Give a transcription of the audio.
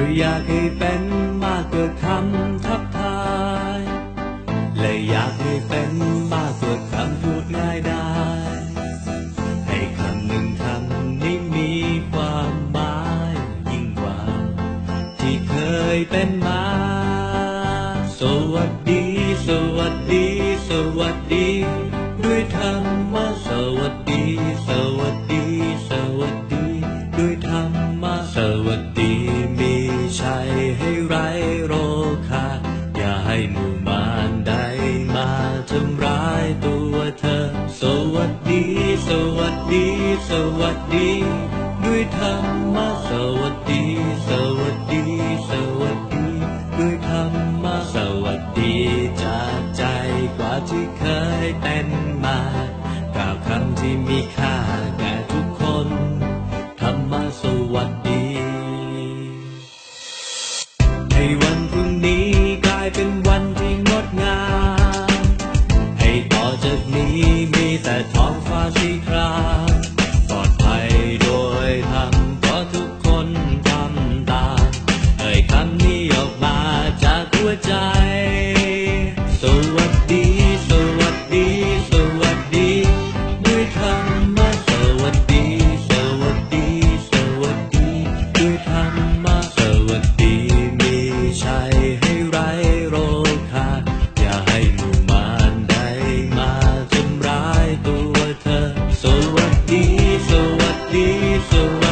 รืออยากให้เป็นมากกว่าคำทักทาย และอยากให้เป็นมากกว่าคำพูดง่ายได้ ให้คำหนึ่งคำนี้มีความหมายยิ่งกว่า ที่เคยเป็นมา สวัสดี สวัสดี สวัสดี ด้วยธร วัสดี สวัสดี ด้วยธรรมะสวัสดี สวัสดี สวัสดี ด้วยธรรมะสวัสดีจากใจกว่าที่เคยเป็นมากล่าวคำที่มีค่าแก่ทุกคนธรรมะสวัสดีให้วันพรุ่งนี้กลายเป็นวันที่งดงามให้ต่อจากนี้มีแต่ท้อง คือธรรมะสวัสดีมีชัยให้ไรโรคคาอย่าให้มู่มารใดมาทำร้ายตัวเธอ สวัสดี สวัสดีสวัสดี